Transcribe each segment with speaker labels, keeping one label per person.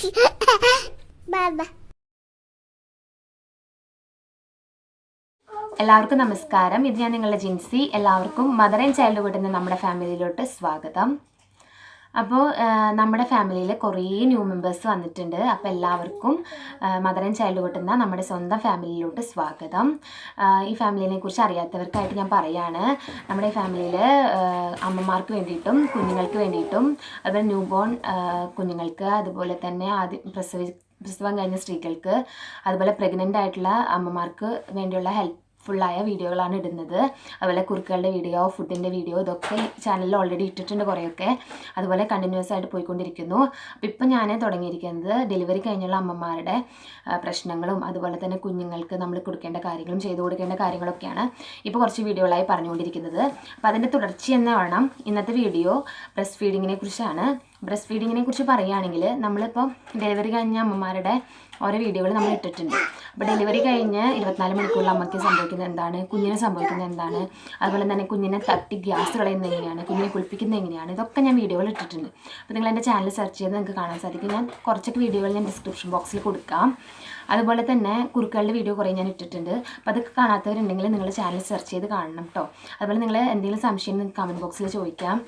Speaker 1: എല്ലാവർക്കും നമസ്കാരം. ഇത് ഞാൻ നിങ്ങളുടെ ജിൻസി. എല്ലാവർക്കും മദർ ആൻഡ് ചൈൽഡ്ഹുഡ് എന്ന നമ്മുടെ ഫാമിലിയിലോട്ട് സ്വാഗതം. അപ്പോൾ നമ്മുടെ ഫാമിലിയിൽ കുറേ ന്യൂ മെമ്പേഴ്സ് വന്നിട്ടുണ്ട്. അപ്പോൾ എല്ലാവർക്കും മദർ ആൻഡ് ചൈൽഡ് എന്ന നമ്മുടെ സ്വന്തം ഫാമിലിയിലോട്ട് സ്വാഗതം. ഈ ഫാമിലിനെ കുറിച്ച് അറിയാത്തവർക്കായിട്ട് ഞാൻ പറയാണ്. നമ്മുടെ ഫാമിലിയിൽ അമ്മമാർക്ക് വേണ്ടിയിട്ടും കുഞ്ഞുങ്ങൾക്ക് വേണ്ടിയിട്ടും അതുപോലെ ന്യൂ ബോൺ കുഞ്ഞുങ്ങൾക്ക് അതുപോലെ തന്നെ ആദ്യം പ്രസവി പ്രസവം കഴിഞ്ഞ സ്ത്രീകൾക്ക് അതുപോലെ പ്രഗ്നന്റ് ആയിട്ടുള്ള അമ്മമാർക്ക് വേണ്ടിയുള്ള ഹെൽപ്പ് ഫുള്ളായ വീഡിയോകളാണ് ഇടുന്നത്. അതുപോലെ കുറുക്കുകളുടെ വീഡിയോ ഫുഡിന്റെ വീഡിയോ ഇതൊക്കെ ചാനലിൽ ഓൾറെഡി ഇട്ടിട്ടുണ്ട് കുറേയൊക്കെ. അതുപോലെ കണ്ടിന്യൂസ് ആയിട്ട് പോയിക്കൊണ്ടിരിക്കുന്നു. അപ്പോൾ ഇപ്പം ഞാൻ തുടങ്ങിയിരിക്കുന്നത് ഡെലിവറി കഴിഞ്ഞുള്ള അമ്മമാരുടെ പ്രശ്നങ്ങളും അതുപോലെ തന്നെ കുഞ്ഞുങ്ങൾക്ക് നമ്മൾ കൊടുക്കേണ്ട കാര്യങ്ങളും ചെയ്തു കൊടുക്കേണ്ട കാര്യങ്ങളൊക്കെയാണ് ഇപ്പോൾ കുറച്ച് വീഡിയോകളായി പറഞ്ഞുകൊണ്ടിരിക്കുന്നത്. അപ്പോൾ അതിന്റെ തുടർച്ചയെന്ന് വേണം ഇന്നത്തെ വീഡിയോ. ബ്രസ്റ്റ് ഫീഡിങ്ങിനെ കുറിച്ചാണ്. ബ്രസ്റ്റ് ഫീഡിങ്ങിനെ കുറിച്ച് പറയുകയാണെങ്കിൽ നമ്മളിപ്പോൾ ഡെലിവറി കഴിഞ്ഞ അമ്മമാരുടെ ഓരോ വീഡിയോകൾ നമ്മൾ ഇട്ടിട്ടുണ്ട്. അപ്പോൾ ഡെലിവറി കഴിഞ്ഞ് ഇരുപത്തിനാല് മണിക്കൂറിൽ അമ്മയ്ക്ക് സംഭവിക്കുന്നത് എന്താണ്? കുഞ്ഞിന് സംഭവിക്കുന്നത് എന്താണ്? അതുപോലെ തന്നെ കുഞ്ഞിനെ തട്ടി ഗ്യാസ് കളയുന്നത് എങ്ങനെയാണ്? കുഞ്ഞിനെ കുളിപ്പിക്കുന്നത് എങ്ങനെയാണ്? ഇതൊക്കെ ഞാൻ വീഡിയോകൾ ഇട്ടിട്ടുണ്ട്. അപ്പോൾ നിങ്ങൾ എന്റെ ചാനൽ സെർച്ച് ചെയ്ത് നിങ്ങൾക്ക് കാണാൻ സാധിക്കും. ഞാൻ കുറച്ചൊക്കെ വീഡിയോകൾ ഞാൻ ഡിസ്ക്രിപ്ഷൻ ബോക്സിൽ കൊടുക്കാം. അതുപോലെ തന്നെ കുറുക്കളുടെ വീഡിയോ കുറേ ഞാൻ ഇട്ടിട്ടുണ്ട്. അപ്പോൾ അതൊക്കെ കാണാത്തവരുണ്ടെങ്കിൽ നിങ്ങൾ ചാനൽ സെർച്ച് ചെയ്ത് കാണണം കേട്ടോ അതുപോലെ നിങ്ങൾ എന്തെങ്കിലും സംശയം നിങ്ങൾക്ക് കമന്റ് ബോക്സിൽ ചോദിക്കാം.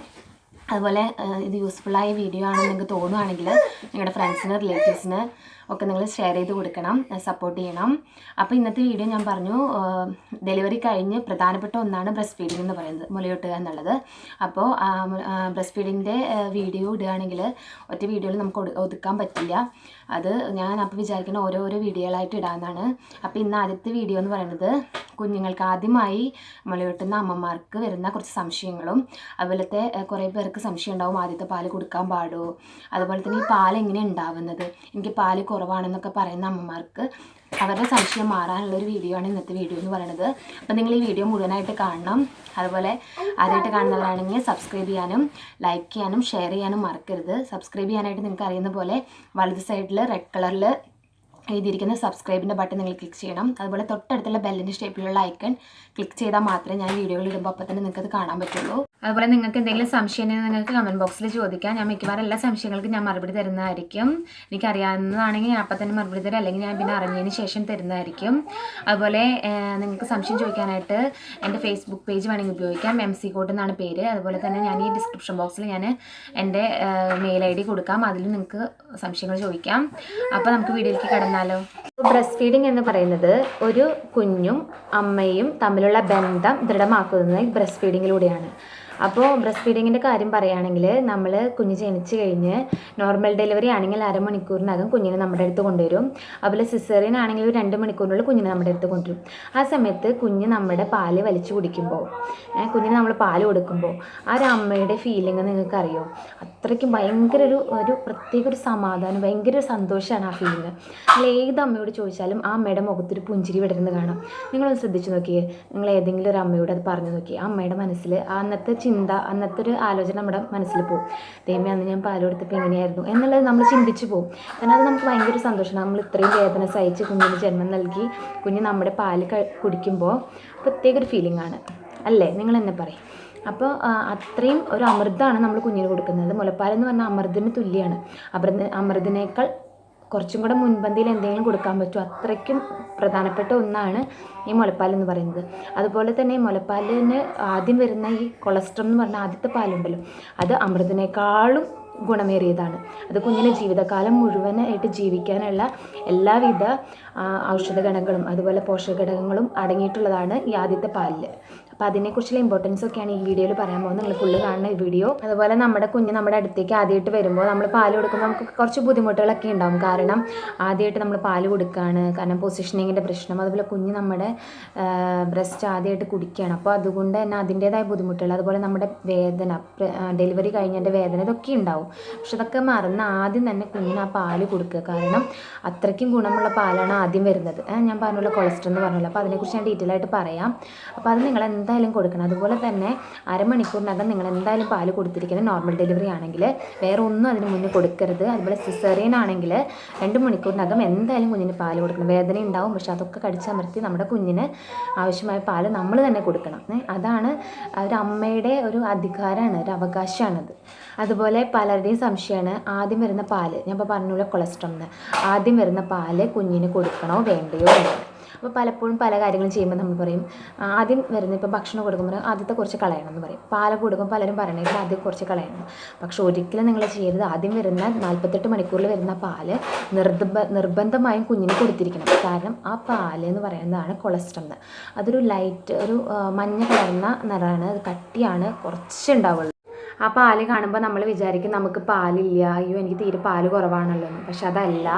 Speaker 1: അതുപോലെ ഇത് യൂസ്ഫുള്ളായ വീഡിയോ ആണെന്ന് നിങ്ങൾക്ക് തോന്നുകയാണെങ്കിൽ നിങ്ങളുടെ ഫ്രണ്ട്സിന് റിലേറ്റീവ്സിന് ഒക്കെ നിങ്ങൾ ഷെയർ ചെയ്ത് കൊടുക്കണം സപ്പോർട്ട് ചെയ്യണം. അപ്പോൾ ഇന്നത്തെ വീഡിയോ ഞാൻ പറഞ്ഞു ഡെലിവറി കഴിഞ്ഞ് പ്രധാനപ്പെട്ട ഒന്നാണ് ബ്രസ്റ്റ് ഫീഡിംഗ് എന്ന് പറയുന്നത് മുലയൂട്ടുക എന്നുള്ളത്. അപ്പോൾ ബ്രസ്റ്റ് ഫീഡിങ്ങിന്റെ വീഡിയോ ഇടുകയാണെങ്കിൽ ഒറ്റ വീഡിയോയിൽ നമുക്ക് ഒതുക്കാൻ പറ്റില്ല. അത് ഞാൻ അപ്പോൾ വിചാരിക്കുന്ന ഓരോരോ വീഡിയോകളായിട്ട് ഇടാമെന്നാണ് അപ്പോൾ ഇന്ന് ആദ്യത്തെ വീഡിയോ എന്ന് പറയുന്നത് കുഞ്ഞുങ്ങൾക്ക് ആദ്യമായി മുലയൂട്ടുന്ന അമ്മമാർക്ക് വരുന്ന കുറച്ച് സംശയങ്ങളും അതുപോലത്തെ കുറേ പേർക്ക് സംശയം ഉണ്ടാവും ആദ്യത്തെ പാൽ കൊടുക്കാൻ പാടുമോ അതുപോലെ തന്നെ ഈ പാൽ എങ്ങനെ ഉണ്ടാവുന്നത്. എനിക്ക് പാൽ കുറവാണെന്നൊക്കെ പറയുന്ന അമ്മമാർക്ക് അവരുടെ സംശയം മാറാനുള്ള ഒരു വീഡിയോ ആണ് ഇന്നത്തെ വീഡിയോ എന്ന് പറയുന്നത്. അപ്പോൾ നിങ്ങൾ ഈ വീഡിയോ മുഴുവനായിട്ട് കാണണം. അതുപോലെ ആദ്യമായിട്ട് കാണുന്നവരാണെങ്കിൽ സബ്സ്ക്രൈബ് ചെയ്യാനും ലൈക്ക് ചെയ്യാനും ഷെയർ ചെയ്യാനും മറക്കരുത്. സബ്സ്ക്രൈബ് ചെയ്യാനായിട്ട് നിങ്ങൾക്ക് അറിയുന്ന പോലെ വലത് സൈഡിൽ റെഡ് കളറിൽ എഴുതിയിരിക്കുന്ന സബ്സ്ക്രൈബിന്റെ ബട്ടൺ നിങ്ങൾ ക്ലിക്ക് ചെയ്യണം. അതുപോലെ തൊട്ടടുത്തുള്ള ബെല്ലിന്റെ ഷേപ്പിലുള്ള ഐക്കൺ ക്ലിക്ക് ചെയ്താൽ മാത്രമേ ഞാൻ വീഡിയോകൾ ഇടുമ്പോൾ അപ്പോൾ തന്നെ നിങ്ങൾക്ക് അത് കാണാൻ പറ്റുള്ളൂ. അതുപോലെ നിങ്ങൾക്ക് എന്തെങ്കിലും സംശയം നിങ്ങൾക്ക് കമന്റ് ബോക്സിൽ ചോദിക്കാം. ഞാൻ മിക്കവാറും എല്ലാ സംശയങ്ങൾക്കും ഞാൻ മറുപടി തരുന്നതായിരിക്കും. എനിക്കറിയാവുന്നതാണെങ്കിൽ ഞാൻ അപ്പം തന്നെ മറുപടി തരും. അല്ലെങ്കിൽ ഞാൻ പിന്നെ അറിഞ്ഞതിന് ശേഷം തരുന്നതായിരിക്കും. അതുപോലെ നിങ്ങൾക്ക് സംശയം ചോദിക്കാനായിട്ട് എന്റെ ഫേസ്ബുക്ക് പേജ് വേണമെങ്കിൽ ഉപയോഗിക്കാം. എം സി കോഡ് എന്നാണ് പേര്. അതുപോലെ തന്നെ ഞാൻ ഈ ഡിസ്ക്രിപ്ഷൻ ബോക്സിൽ ഞാൻ എന്റെ മെയിൽ ഐ ഡി കൊടുക്കാം. അതിൽ നിങ്ങൾക്ക് സംശയങ്ങൾ ചോദിക്കാം. അപ്പോൾ നമുക്ക് വീഡിയോയിലേക്ക് കടന്നാലോ ബ്രസ്റ്റ് ഫീഡിംഗ് എന്ന് പറയുന്നത് ഒരു കുഞ്ഞും അമ്മയും തമ്മിലുള്ള ബന്ധം ദൃഢമാക്കുന്നത് ബ്രസ്റ്റ് ഫീഡിങ്ങിലൂടെയാണ് അപ്പോൾ ബ്രസ്റ്റ് ഫീഡിങ്ങിന്റെ കാര്യം പറയുകയാണെങ്കിൽ നമ്മൾ കുഞ്ഞ് ജനിച്ച് കഴിഞ്ഞ് നോർമൽ ഡെലിവറി ആണെങ്കിൽ അരമണിക്കൂറിനകം കുഞ്ഞിനെ നമ്മുടെ അടുത്ത് കൊണ്ടുവരും. അതുപോലെ സിസേറിയൻ ആണെങ്കിൽ ഒരു രണ്ട് മണിക്കൂറിനുള്ളിൽ കുഞ്ഞിനെ നമ്മുടെ അടുത്ത് കൊണ്ടുവരും. ആ സമയത്ത് കുഞ്ഞ് നമ്മുടെ പാൽ വലിച്ചു കുടിക്കുമ്പോൾ കുഞ്ഞിന് നമ്മൾ പാൽ കൊടുക്കുമ്പോൾ ആ ഒരു അമ്മയുടെ ഫീലിംഗ് നിങ്ങൾക്കറിയോ? അത്രയ്ക്കും ഭയങ്കര ഒരു ഒരു പ്രത്യേക ഒരു സമാധാനം ഭയങ്കര ഒരു സന്തോഷമാണ് ആ ഫീലിംഗ് നിങ്ങൾ ഏത് അമ്മയോട് ചോദിച്ചാലും ആ അമ്മയുടെ മുഖത്തൊരു പുഞ്ചിരി വിടരുന്നത് കാണാം. നിങ്ങളൊന്ന് ശ്രദ്ധിച്ച് നോക്കിയേ. നിങ്ങൾ ഏതെങ്കിലും ഒരു അമ്മയോട് അത് പറഞ്ഞു നോക്കിയേ. ആ അമ്മയുടെ മനസ്സിൽ അന്നത്തെ ചിന്ത അന്നത്തെ ഒരു ആലോചന നമ്മുടെ മനസ്സിൽ പോകും ദൈവമേ അന്ന് ഞാൻ പാൽ കൊടുത്തപ്പോൾ എങ്ങനെയായിരുന്നു എന്നുള്ളത് നമ്മൾ ചിന്തിച്ചു പോകും കാരണം അത് നമുക്ക് ഭയങ്കര സന്തോഷമാണ്. നമ്മൾ ഇത്രയും വേദന സഹിച്ച് കുഞ്ഞിന് ജന്മം നൽകി കുഞ്ഞ് നമ്മുടെ പാൽ കുടിക്കുമ്പോൾ പ്രത്യേക ഒരു ഫീലിംഗ് ആണ്. അല്ലേ? നിങ്ങൾ എന്നെ പറയും. അപ്പോൾ അത്രയും ഒരു അമൃതാണ് നമ്മൾ കുഞ്ഞിന് കൊടുക്കുന്നത്. മുലപ്പാലെന്ന് പറഞ്ഞാൽ അമൃതിന് തുല്യമാണ് അമൃത അമൃതിനേക്കാൾ കുറച്ചും കൂടെ മുൻപന്തിയിൽ എന്തെങ്കിലും കൊടുക്കാൻ പറ്റുമോ? അത്രയ്ക്കും പ്രധാനപ്പെട്ട ഒന്നാണ് ഈ മുലപ്പാൽ എന്ന് പറയുന്നത്. അതുപോലെ തന്നെ മുലപ്പാലിന് ആദ്യം വരുന്ന ഈ കൊളസ്ട്രോൾ എന്ന് പറഞ്ഞ ആദ്യത്തെ പാലുണ്ടല്ലോ അത് അമൃതിനേക്കാളും ഗുണമേറിയതാണ്. അത് കുഞ്ഞിന് ജീവിതകാലം മുഴുവനായിട്ട് ജീവിക്കാനുള്ള എല്ലാവിധ ഔഷധ ഘടകങ്ങളും അതുപോലെ പോഷക ഘടകങ്ങളും അടങ്ങിയിട്ടുള്ളതാണ് ഈ ആദ്യത്തെ പാലിൽ അപ്പോൾ അതിനെക്കുറിച്ചുള്ള ഇമ്പോർട്ടൻസ് ഒക്കെയാണ് ഈ വീഡിയോയിൽ പറയാൻ പോകുന്നത്. നിങ്ങൾ ഫുള്ള് കാണുന്ന വീഡിയോ അതുപോലെ നമ്മുടെ കുഞ്ഞ് നമ്മുടെ അടുത്തേക്ക് ആദ്യമായിട്ട് വരുമ്പോൾ നമ്മൾ പാൽ കൊടുക്കുമ്പോൾ നമുക്ക് കുറച്ച് ബുദ്ധിമുട്ടുകളൊക്കെ ഉണ്ടാവും. കാരണം ആദ്യമായിട്ട് നമ്മൾ പാൽ കൊടുക്കുകയാണ് കാരണം പൊസിഷനിങ്ങിന്റെ പ്രശ്നം. അതുപോലെ കുഞ്ഞ് നമ്മുടെ ബ്രസ്റ്റ് ആദ്യമായിട്ട് കുടിക്കുകയാണ്. അപ്പോൾ അതുകൊണ്ട് തന്നെ അതിന്റേതായ ബുദ്ധിമുട്ടുകൾ. അതുപോലെ നമ്മുടെ വേദന ഡെലിവറി കഴിഞ്ഞതിന്റെ വേദന ഇതൊക്കെ ഉണ്ടാവും. പക്ഷെ അതൊക്കെ മറന്ന് ആദ്യം തന്നെ കുഞ്ഞിന് ആ പാൽ കൊടുക്കുക. കാരണം അത്രയ്ക്കും ഗുണമുള്ള പാലാണ് ആദ്യം വരുന്നത്. ഞാൻ പറഞ്ഞുള്ള കൊളസ്ട്രോൾ എന്ന് പറഞ്ഞല്ലോ. അപ്പോൾ അതിനെക്കുറിച്ച് ഞാൻ ഡീറ്റെയിൽ ആയിട്ട് പറയാം. അപ്പോൾ അത് നിങ്ങൾ എന്തായാലും കൊടുക്കണം. അതുപോലെ തന്നെ അരമണിക്കൂറിനകം നിങ്ങൾ എന്തായാലും പാൽ കൊടുത്തിരിക്കുന്നത് നോർമൽ ഡെലിവറി ആണെങ്കിൽ. വേറെ ഒന്നും അതിന് മുന്നേ കൊടുക്കരുത്. അതുപോലെ സിസേറിയൻ ആണെങ്കിൽ രണ്ട് മണിക്കൂറിനകം എന്തായാലും കുഞ്ഞിന് പാൽ കൊടുക്കണം. വേദന ഉണ്ടാവും. പക്ഷെ അതൊക്കെ കടിച്ചമർത്തി നമ്മുടെ കുഞ്ഞിന് ആവശ്യമായ പാൽ നമ്മൾ തന്നെ കൊടുക്കണം. അതാണ് ഒരു അമ്മയുടെ ഒരു അധികാരമാണ് ഒരു അവകാശമാണത്. അതുപോലെ പലരുടെയും സംശയമാണ് ആദ്യം വരുന്ന പാൽ. ഞാൻ ഇപ്പോൾ പറഞ്ഞ കൊളസ്ട്രോൾ ആദ്യം വരുന്ന പാൽ കുഞ്ഞിന് കൊടുക്കണോ വേണ്ടയോ എന്നത് അപ്പോൾ പലപ്പോഴും പല കാര്യങ്ങളും ചെയ്യുമ്പോൾ നമ്മൾ പറയും ആദ്യം വരുന്ന ഇപ്പോൾ ഭക്ഷണം കൊടുക്കുമ്പോൾ ആദ്യത്തെ കുറച്ച് കളയണം എന്ന് പറയും. പാല കൊടുക്കുമ്പോൾ പലരും പറയണത് ആദ്യം കുറച്ച് കളയണം. പക്ഷെ ഒരിക്കലും നിങ്ങൾ ചെയ്യരുത്. ആദ്യം വരുന്ന നാൽപ്പത്തെട്ട് മണിക്കൂറിൽ വരുന്ന പാൽ നിർബ നിർബന്ധമായും കുഞ്ഞിന് കൊടുത്തിരിക്കണം. കാരണം ആ പാൽ എന്ന് പറയുന്നതാണ് കൊളസ്ട്രോൾ അതൊരു ലൈറ്റ് ഒരു മഞ്ഞ കലർന്ന നിറമാണ്. അത് കട്ടിയാണ് കുറച്ച് ഉണ്ടാവുള്ളൂ ആ പാൽ കാണുമ്പോൾ നമ്മൾ വിചാരിക്കും നമുക്ക് പാലില്ല. അയ്യോ എനിക്ക് തീരെ പാൽ കുറവാണല്ലോ പക്ഷെ അതല്ല.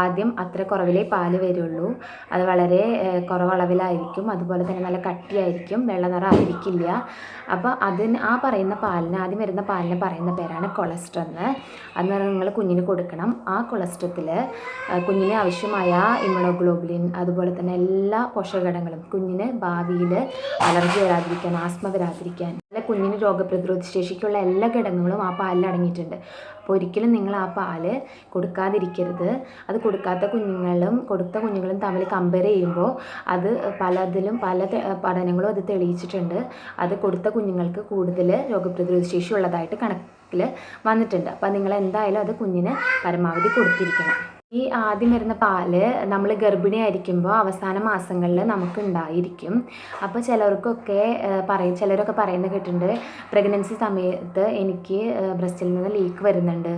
Speaker 1: ആദ്യം അത്ര കുറവിലേ പാൽ വരുള്ളൂ. അത് വളരെ കുറവളവിലായിരിക്കും. അതുപോലെ തന്നെ നല്ല കട്ടിയായിരിക്കും. വെള്ള നിറം ആയിരിക്കില്ല അപ്പോൾ അതിന് ആ പറയുന്ന പാലിന് ആദ്യം വരുന്ന പാലിന് പറയുന്ന പേരാണ് കൊളസ്ട്രോൾ എന്ന്. അത് നിങ്ങൾ കുഞ്ഞിന് കൊടുക്കണം. ആ കൊളസ്ട്രത്തിൽ കുഞ്ഞിന് ആവശ്യമായ ഇമ്യൂണോഗ്ലോബുലിൻ അതുപോലെ തന്നെ എല്ലാ പോഷകഘടകങ്ങളും കുഞ്ഞിന് ഭാവിയിൽ അലർജി വരാതിരിക്കാൻ ആസ്മ വരാതിരിക്കാൻ കുഞ്ഞിന് രോഗപ്രതിരോധ ശേഷിക്കുള്ള എല്ലാ ഘടകങ്ങളും ആ പാലിൽ അടങ്ങിയിട്ടുണ്ട്. അപ്പോൾ ഒരിക്കലും നിങ്ങൾ ആ പാൽ കൊടുക്കാതിരിക്കരുത്. അത് കൊടുക്കാത്ത കുഞ്ഞുങ്ങളും കൊടുത്ത കുഞ്ഞുങ്ങളും തമ്മിൽ കമ്പയർ ചെയ്യുമ്പോൾ അത് പലതിലും പല പഠനങ്ങളും അത് തെളിയിച്ചിട്ടുണ്ട്. അത് കൊടുത്ത കുഞ്ഞുങ്ങൾക്ക് കൂടുതൽ രോഗപ്രതിരോധ ശേഷി ഉള്ളതായിട്ട് കണക്കിൽ വന്നിട്ടുണ്ട്. അപ്പോൾ നിങ്ങൾ എന്തായാലും അത് കുഞ്ഞിന് പരമാവധി കൊടുത്തിരിക്കണം. ഈ ആദ്യം വരുന്ന പാൽ നമ്മൾ ഗർഭിണി ഗർഭിണിയായിരിക്കുമ്പോൾ അവസാന മാസങ്ങളിൽ നമുക്ക് ഉണ്ടായിരിക്കും അപ്പോൾ ചിലർക്കൊക്കെ പറയും ചിലരൊക്കെ പറയുന്നത് കേട്ടിട്ടുണ്ട് പ്രഗ്നൻസി സമയത്ത് എനിക്ക് ബ്രസ്റ്റിൽ നിന്ന് ലീക്ക് വരുന്നുണ്ട്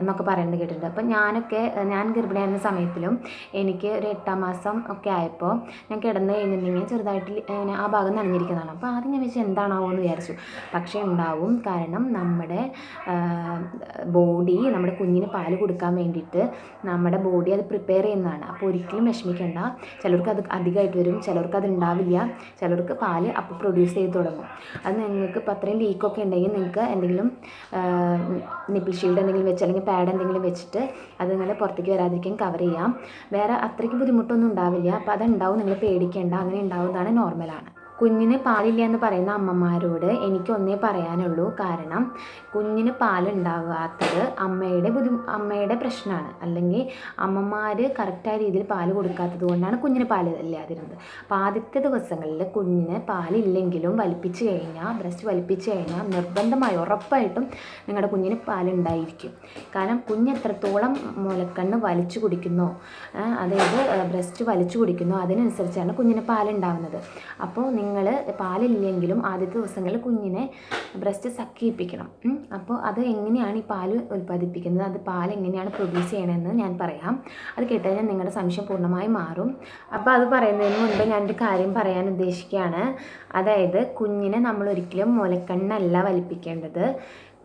Speaker 1: എന്നൊക്കെ പറയുന്നത് കേട്ടിട്ടുണ്ട്. അപ്പോൾ ഞാനൊക്കെ ഞാൻ ഗർഭിണിയായിരുന്ന സമയത്തിലും എനിക്ക് ഒരു എട്ടാം മാസം ഒക്കെ ആയപ്പോൾ ഞാൻ കിടന്ന് കഴിഞ്ഞിട്ടുണ്ടെങ്കിൽ ചെറുതായിട്ട് ആ ഭാഗം നനഞ്ഞിരിക്കുന്നതാണ്. അപ്പോൾ ആദ്യം ഞാൻ വെച്ച് എന്താണാവോ എന്ന് വിചാരിച്ചു. പക്ഷേ ഉണ്ടാവും. കാരണം നമ്മുടെ ബോഡി നമ്മുടെ കുഞ്ഞിന് പാൽ കൊടുക്കാൻ വേണ്ടിയിട്ട് നമ്മുടെ ബോഡി അത് പ്രിപ്പയർ ചെയ്യുന്നതാണ്. അപ്പോൾ ഒരിക്കലും വിഷമിക്കേണ്ട. ചിലർക്ക് അത് അധികമായിട്ട് വരും. ചിലർക്ക് അത് ഉണ്ടാവില്ല. ചിലർക്ക് പാൽ അപ്പോൾ പ്രൊഡ്യൂസ് ചെയ്ത് തുടങ്ങും. അത് നിങ്ങൾക്ക് ഇപ്പോൾ അത്രയും ലീക്കൊക്കെ ഉണ്ടെങ്കിൽ നിങ്ങൾക്ക് എന്തെങ്കിലും നിപ്പിൾ ഷീൽഡ് എന്തെങ്കിലും വെച്ച് അല്ലെങ്കിൽ പാഡ് എന്തെങ്കിലും വെച്ചിട്ട് അത് നിങ്ങളെ പുറത്തേക്ക് വരാതിരിക്കാൻ കവർ ചെയ്യാം. വേറെ അത്രയ്ക്ക് ബുദ്ധിമുട്ടൊന്നും ഉണ്ടാവില്ല. അപ്പോൾ അതുണ്ടാവും നിങ്ങൾ പേടിക്കേണ്ട. അങ്ങനെ ഉണ്ടാവുന്നതാണ് നോർമലാണ് കുഞ്ഞിന് പാലില്ല എന്ന് പറയുന്ന അമ്മമാരോട് എനിക്ക് ഒന്നേ പറയാനുള്ളൂ. കാരണം കുഞ്ഞിന് പാലുണ്ടാകാത്തത് അമ്മയുടെ ബുദ്ധി അമ്മയുടെ പ്രശ്നമാണ്. അല്ലെങ്കിൽ അമ്മമാർ കറക്റ്റായ രീതിയിൽ പാൽ കൊടുക്കാത്തത് കൊണ്ടാണ് കുഞ്ഞിന് പാൽ ഇല്ലാതിരുന്നത്. അപ്പോൾ ആദ്യത്തെ ദിവസങ്ങളിൽ കുഞ്ഞിന് പാലില്ലെങ്കിലും വലിപ്പിച്ച് കഴിഞ്ഞാൽ ബ്രസ്റ്റ് വലിപ്പിച്ച് കഴിഞ്ഞാൽ നിർബന്ധമായി ഉറപ്പായിട്ടും നിങ്ങളുടെ കുഞ്ഞിന് പാലുണ്ടായിരിക്കും. കാരണം കുഞ്ഞ് എത്രത്തോളം മുലക്കണ്ണ് വലിച്ചു കുടിക്കുന്നോ അതായത് ബ്രസ്റ്റ് വലിച്ചു കുടിക്കുന്നോ അതിനനുസരിച്ചാണ് കുഞ്ഞിന് പാലുണ്ടാവുന്നത്. അപ്പോൾ നിങ്ങൾ പാലില്ലെങ്കിലും ആദ്യത്തെ ദിവസങ്ങളിൽ കുഞ്ഞിനെ ബ്രസ്റ്റ് സക്കിയിപ്പിക്കണം. അപ്പോൾ അത് എങ്ങനെയാണ് ഈ പാൽ ഉൽപ്പാദിപ്പിക്കുന്നത്? അത് പാൽ എങ്ങനെയാണ് പ്രൊഡ്യൂസ് ചെയ്യണമെന്ന് ഞാൻ പറയാം. അത് കേട്ടാൽ നിങ്ങളുടെ സംശയം പൂർണമായി മാറും. അപ്പോൾ അത് പറയുന്നതിന് മുൻപ് ഞാനൊരു കാര്യം പറയാൻ ഉദ്ദേശിക്കുകയാണ്. അതായത് കുഞ്ഞിനെ നമ്മൾ ഒരിക്കലും മുലക്കണ്ണല്ല വലിപ്പിക്കേണ്ടത്.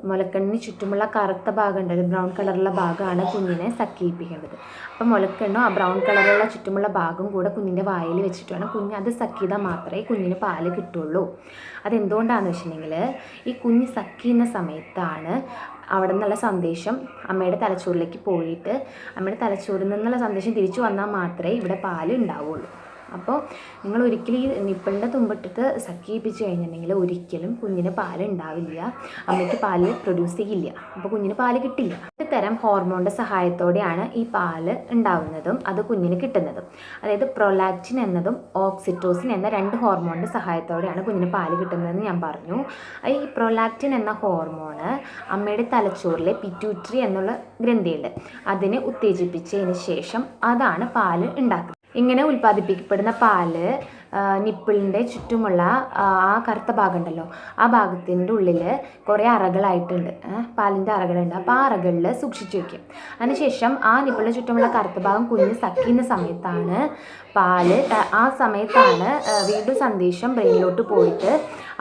Speaker 1: മുലക്കണ്ണിന് ചുറ്റുമുള്ള കറുത്ത ഭാഗം ഉണ്ട് ബ്രൗൺ കളറുള്ള ഭാഗമാണ് കുഞ്ഞിനെ സക്കിയിപ്പിക്കേണ്ടത്. അപ്പോൾ മുലക്കണ്ണോ ആ ബ്രൗൺ കളറുള്ള ചുറ്റുമുള്ള ഭാഗം കൂടെ കുഞ്ഞിന്റെ വായിൽ വെച്ചിട്ട് വേണം കുഞ്ഞ് അത് സക്കിയതാൽ മാത്രമേ കുഞ്ഞിന് പാൽ കിട്ടുള്ളൂ. അതെന്തുകൊണ്ടാണെന്ന് വെച്ചിട്ടുണ്ടെങ്കിൽ ഈ കുഞ്ഞ് സക്കിയുന്ന സമയത്താണ് അവിടെ നിന്നുള്ള സന്ദേശം അമ്മയുടെ തലച്ചോറിലേക്ക് പോയിട്ട് അമ്മയുടെ തലച്ചോറിൽ നിന്നുള്ള സന്ദേശം തിരിച്ചു വന്നാൽ മാത്രമേ ഇവിടെ പാൽ ഉണ്ടാവുള്ളൂ. അപ്പോൾ നിങ്ങൾ ഒരിക്കലും ഈ നിപ്പിളിന്റെ തുമ്പിട്ടിട്ട് സക്കിയിപ്പിച്ച് കഴിഞ്ഞിട്ടുണ്ടെങ്കിൽ ഒരിക്കലും കുഞ്ഞിന് പാൽ ഉണ്ടാവില്ല അമ്മയ്ക്ക് പാൽ പ്രൊഡ്യൂസ് ചെയ്യില്ല. അപ്പോൾ കുഞ്ഞിന് പാൽ കിട്ടില്ല. തരം ഹോർമോണിന്റെ സഹായത്തോടെയാണ് ഈ പാൽ ഉണ്ടാവുന്നതും അത് കുഞ്ഞിന് കിട്ടുന്നതും. അതായത് പ്രൊലാക്റ്റിൻ എന്നതും ഓക്സിറ്റോസിൻ എന്ന രണ്ട് ഹോർമോണിന്റെ സഹായത്തോടെയാണ് കുഞ്ഞിന് പാൽ കിട്ടുന്നതെന്ന് ഞാൻ പറഞ്ഞു. ഈ പ്രൊലാക്റ്റിൻ എന്ന ഹോർമോണ് അമ്മയുടെ തലച്ചോറിലെ പിറ്റ്യൂട്ടറി എന്നുള്ള ഗ്രന്ഥിയുണ്ട്. അതിനെ ഉത്തേജിപ്പിച്ചതിന് ശേഷം അതാണ് പാൽ ഉണ്ടാക്കുന്നത് ഇങ്ങനെ ഉൽപ്പാദിപ്പിക്കപ്പെടുന്ന പാൽ നിപ്പിളിന്റെ ചുറ്റുമുള്ള ആ കറുത്ത ഭാഗം ഉണ്ടല്ലോ ആ ഭാഗത്തിന്റെ ഉള്ളിൽ കുറേ അറകളായിട്ടുണ്ട്. പാലിന്റെ അറകളുണ്ട്. അപ്പോൾ ആ അറകളിൽ സൂക്ഷിച്ചു വയ്ക്കും അതിനുശേഷം ആ നിപ്പിളിന് ചുറ്റുമുള്ള കറുത്ത ഭാഗം കുഞ്ഞ് സക്കിയുന്ന സമയത്താണ് പാൽ ആ സമയത്താണ് വീണ്ടും സന്ദേശം ബ്രെയിനിലോട്ട് പോയിട്ട്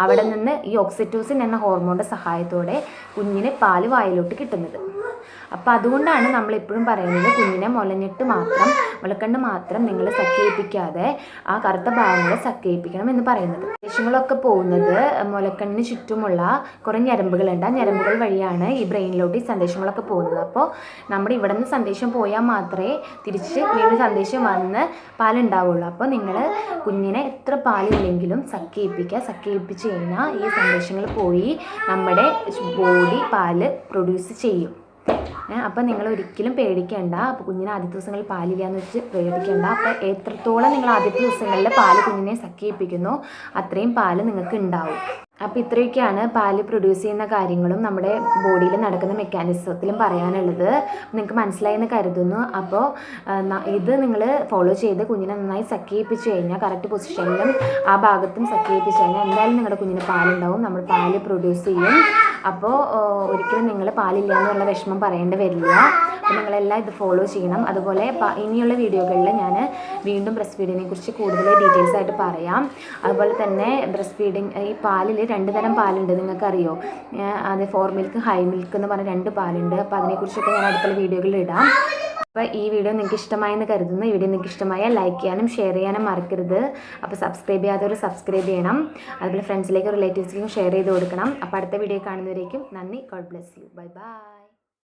Speaker 1: അവിടെ നിന്ന് ഈ ഓക്സിറ്റോസിൻ എന്ന ഹോർമോണിന്റെ സഹായത്തോടെ കുഞ്ഞിന് പാൽ വായിലോട്ട് കിട്ടുന്നത്. അപ്പോൾ അതുകൊണ്ടാണ് നമ്മൾ എപ്പോഴും പറയുന്നത് കുഞ്ഞിനെ മുലഞ്ഞിട്ട് മാത്രം മുലക്കണ്ണ് മാത്രം നിങ്ങൾ സക്കേപ്പിക്കാതെ ആ കറുത്ത ഭാഗങ്ങൾ സക്കേപ്പിക്കണം എന്ന് പറയുന്നത്. ദേഷ്യങ്ങളൊക്കെ പോകുന്നത് മുലക്കണ്ണിന് ചുറ്റുമുള്ള കുറേ ഞരമ്പുകളുണ്ട്. ആ ഞരമ്പുകൾ വഴിയാണ് ഈ ബ്രെയിനിലോട്ട് ഈ സന്ദേശങ്ങളൊക്കെ പോകുന്നത്. അപ്പോൾ നമ്മുടെ ഇവിടെ നിന്ന് സന്ദേശം പോയാൽ മാത്രമേ തിരിച്ച് വീണ്ടും സന്ദേശം വന്ന് പാലുണ്ടാവുള്ളൂ. അപ്പോൾ നിങ്ങൾ കുഞ്ഞിനെ എത്ര പാലില്ലെങ്കിലും സക്കേപ്പിക്കുക സക്കേപ്പിച്ച് കഴിഞ്ഞാൽ ഈ സന്ദേശങ്ങൾ പോയി നമ്മുടെ ബോഡി പാൽ പ്രൊഡ്യൂസ് ചെയ്യും. അപ്പം നിങ്ങൾ ഒരിക്കലും പേടിക്കേണ്ട. അപ്പോൾ കുഞ്ഞിന് ആദ്യത്തെ ദിവസങ്ങളിൽ പാലില്ല എന്ന് വെച്ച് പേടിക്കേണ്ട അപ്പോൾ എത്രത്തോളം നിങ്ങൾ ആദ്യത്തെ ദിവസങ്ങളിൽ പാൽ കുഞ്ഞിനെ സഖ്യിപ്പിക്കുന്നു അത്രയും പാൽ നിങ്ങൾക്ക് ഉണ്ടാവും അപ്പോൾ ഇത്രയൊക്കെയാണ് പാൽ പ്രൊഡ്യൂസ് ചെയ്യുന്ന കാര്യങ്ങളും നമ്മുടെ ബോഡിയിൽ നടക്കുന്ന മെക്കാനിസത്തിലും പറയാനുള്ളത്. നിങ്ങൾക്ക് മനസ്സിലായെന്ന് കരുതുന്നു. അപ്പോൾ ഇത് നിങ്ങൾ ഫോളോ ചെയ്ത് കുഞ്ഞിനെ നന്നായി സഖ്യിപ്പിച്ച് കഴിഞ്ഞാൽ കറക്റ്റ് പൊസിഷനിലും ആ ഭാഗത്തും സഖ്യിപ്പിച്ച് കഴിഞ്ഞാൽ എന്തായാലും നിങ്ങളുടെ കുഞ്ഞിന് പാലുണ്ടാവും. നമ്മൾ പാൽ പ്രൊഡ്യൂസ് ചെയ്യും. അപ്പോൾ ഒരിക്കലും നിങ്ങൾ പാലില്ല എന്നുള്ള വിഷമം പറയേണ്ടി വരില്ല. അപ്പോൾ നിങ്ങളെല്ലാം ഇത് ഫോളോ ചെയ്യണം. അതുപോലെ ഇനിയുള്ള വീഡിയോകളിൽ ഞാൻ വീണ്ടും ബ്രസ്റ്റ് ഫീഡിനെ കുറിച്ച് കൂടുതൽ ഡീറ്റെയിൽസ് ആയിട്ട് പറയാം. അതുപോലെ തന്നെ ബ്രസ്റ്റ് ഫീഡിങ് ഈ പാലിൽ രണ്ട് തരം പാലുണ്ട് നിങ്ങൾക്കറിയോ? അത് ഫോർ മിൽക്ക് ഹൈ മിൽക്ക് എന്ന് പറഞ്ഞ രണ്ട് പാലുണ്ട്. അപ്പോൾ അതിനെക്കുറിച്ചൊക്കെ ഞാൻ അടുത്തുള്ള വീഡിയോകളിൽ ഇടാം. അപ്പോൾ ഈ വീഡിയോ നിങ്ങൾക്ക് ഇഷ്ടമായെന്ന് കരുതുന്നു. ഈ വീഡിയോ നിങ്ങൾക്ക് ഇഷ്ടമായ ലൈക്ക് ചെയ്യാനും ഷെയർ ചെയ്യാനും മറക്കരുത്. അപ്പോൾ സബ്സ്ക്രൈബ് ചെയ്യാത്തവർ സബ്സ്ക്രൈബ് ചെയ്യണം. അതുപോലെ ഫ്രണ്ട്സിലേക്കും റിലേറ്റീവ്സിലേക്കും ഷെയർ ചെയ്ത് കൊടുക്കണം. അപ്പോൾ അടുത്ത വീഡിയോ കാണുന്നവരേക്കും നന്ദി. God bless you bye bye